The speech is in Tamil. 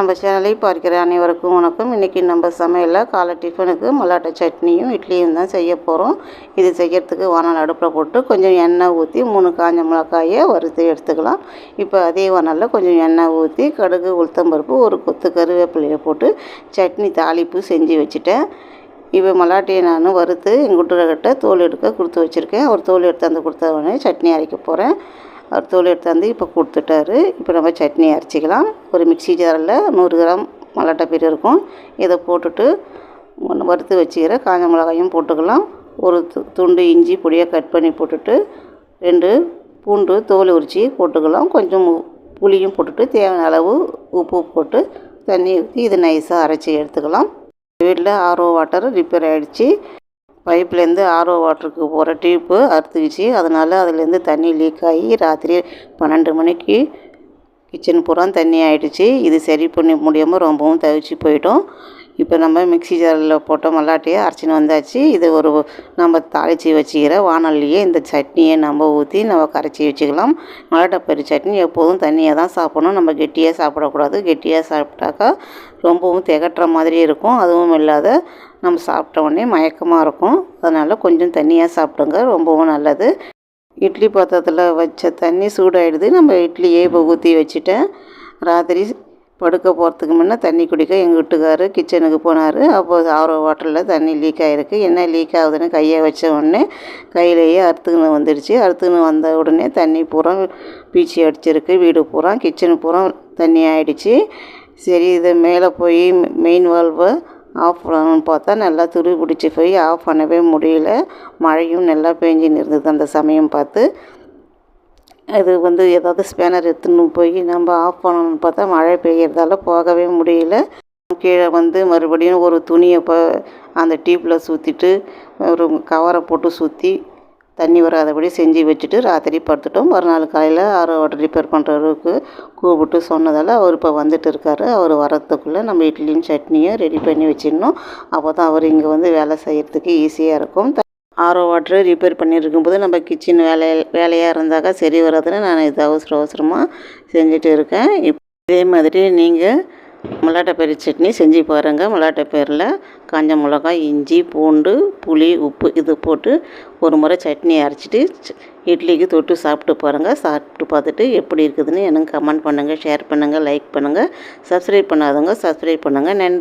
நம்ம சேனலை பார்க்கிற அனைவருக்கும் வணக்கம். இன்றைக்கி நம்ம சமையலில் காலை டிஃபனுக்கு மல்லாட்டை சட்னியும் இட்லியும் தான் செய்ய போகிறோம் இது செய்யறதுக்கு வானல் அடுப்பில் போட்டு கொஞ்சம் எண்ணெய் ஊற்றி மூணு காஞ்ச மிளகாயை வறுத்து எடுத்துக்கலாம். இப்போ அதே வானலில் கொஞ்சம் எண்ணெய் ஊற்றி கடுகு உளுத்தம்பருப்பு ஒரு கொத்து கருவேப்பிலையை போட்டு சட்னி தாளிப்பு செஞ்சு வச்சுட்டேன். இப்போ மல்லாட்டையை நான் வறுத்து எங்கள் வீட்டுக்கிட்ட தோல் எடுக்க கொடுத்து வச்சுருக்கேன். ஒரு தோல் எடுத்து அந்த கொடுத்த உடனே சட்னி அரைக்க போகிறேன் அவர் தோல் எடுத்தாந்து இப்போ கொடுத்துட்டாரு. இப்போ நம்ம சட்னி அரைச்சிக்கலாம். ஒரு மிக்ஸி ஜாரில் நூறு கிராம் மல்லாட்டை பெரிய இருக்கும். இதை போட்டுட்டு ஒன்று வறுத்து வச்சுக்கிற காஞ்ச மிளகாயும் போட்டுக்கலாம். ஒரு துண்டு இஞ்சி பொடியாக கட் பண்ணி போட்டுட்டு ரெண்டு பூண்டு தோல் உரித்து போட்டுக்கலாம். கொஞ்சம் புளியும் போட்டுட்டு தேவையான அளவு உப்பு போட்டு தண்ணி ஊற்றி இதை நைஸாக அரைச்சி எடுத்துக்கலாம். வீட்டில் ஆர்ஓ வாட்டர் ரிப்பேர் ஆகிடுச்சி பைப்லேருந்து ஆர்ஓ வாட்டருக்கு போகிற டியூப்பு அறுத்துக்கிச்சு. அதனால் அதுலேருந்து தண்ணி லீக் ஆகி ராத்திரி பன்னெண்டு மணிக்கு கிச்சன் பூரா தண்ணி ஆகிடுச்சி இது சரி பண்ண முடியாமல் ரொம்பவும் தவிச்சு போயிட்டோம். இப்போ நம்ம மிக்ஸி ஜாரில் போட்டோம் மல்லாட்டையே அரைச்சின்னு வந்தாச்சு. இது ஒரு நம்ம தாளித்து வச்சுக்கிற வானல்லையே இந்த சட்னியை நம்ம ஊற்றி நம்ம கரைச்சி வச்சுக்கலாம். மல்லாட்டை பயிறு சட்னி எப்போதும் தண்ணியாக தான் சாப்பிடணும். நம்ம கெட்டியாக சாப்பிடக்கூடாது. கெட்டியாக சாப்பிட்டாக்கா ரொம்பவும் திகட்டுற மாதிரி இருக்கும். அதுவும் இல்லாத நம்ம சாப்பிட்ட உடனே மயக்கமாக இருக்கும். அதனால் கொஞ்சம் தண்ணியாக சாப்பிடுங்க. ரொம்பவும் நல்லது. இட்லி பாத்திரத்தில் வச்ச தண்ணி சூடாயிடுது. நம்ம இட்லியே இப்போ ஊற்றி வச்சுட்டேன். ராத்திரி படுக்க போகிறதுக்கு முன்னே தண்ணி குடிக்க எங்கள் வீட்டுக்காரு கிச்சனுக்கு போனார். அப்போது ஆரோ வாட்டரில் தண்ணி லீக் ஆகிருக்கு என்ன லீக் ஆகுதுன்னு கையை வச்ச உடனே கையிலேயே அறுத்துக்குன்னு வந்துடுச்சு. அறுத்துக்கின்னு வந்த உடனே தண்ணி பூரா பீச்சி அடிச்சிருக்கு. வீடு பூரா கிச்சனு பூரா தண்ணி ஆகிடுச்சு சரி இது மேலே போய் மெயின் வால்வை ஆஃப் பண்ணணும்னு பார்த்தா நல்லா துரு பிடிச்சி போய் ஆஃப் பண்ணவே முடியல. மழையும் நல்லா பெஞ்சின்னு இருந்தது அந்த சமயம் பார்த்து. அது வந்து ஏதாவது ஸ்பேனர் எடுத்துன்னு போய் நம்ம ஆஃப் பண்ணணும்னு பார்த்தா மழை பெய்யறதால போகவே முடியல. கீழே வந்து மறுபடியும் ஒரு துணியை இப்போ அந்த டியூப்பில் சுற்றிட்டு ஒரு கவரை போட்டு சுற்றி தண்ணி வராதபடி செஞ்சு வச்சுட்டு ராத்திரி படுத்துட்டோம். மறுநாள் காலையில் ஆரோ வாட்டர் ரிப்பேர் பண்ணுறவருக்கு கூப்பிட்டு சொன்னதால் அவர் இப்போ வந்துட்டு இருக்காரு. அவர் வரத்துக்குள்ளே நம்ம இட்லியும் சட்னியும் ரெடி பண்ணி வச்சிடணும். அப்போ தான் அவர் இங்கே வந்து வேலை செய்கிறதுக்கு ஈஸியாக இருக்கும். ஆரோ வாட்ரு ரிப்பேர் பண்ணியிருக்கும்போது நம்ம கிச்சன் வேலை வேலையாக இருந்தாக்கா சரி வராதுன்னு நான் இது அவசர அவசரமாக செஞ்சுட்டு இருக்கேன். இப் இதே மாதிரி நீங்கள் மல்லாட்டை சட்னி செஞ்சு பாருங்கள் மல்லாட்டை பயிரில் காஞ்ச மிளகாய் இஞ்சி பூண்டு புளி உப்பு இது போட்டு ஒரு முறை சட்னி அரைச்சிட்டு ச- இட்லிக்கு தொட்டு சாப்பிட்டு பாருங்கள் சாப்பிட்டு பார்த்துட்டு எப்படி இருக்குதுன்னு எனக்கு கமெண்ட் பண்ணுங்கள் ஷேர் பண்ணுங்கள் லைக் பண்ணுங்கள் சப்ஸ்கிரைப் பண்ணாதவங்க சப்ஸ்கிரைப் பண்ணுங்கள் நன்றி.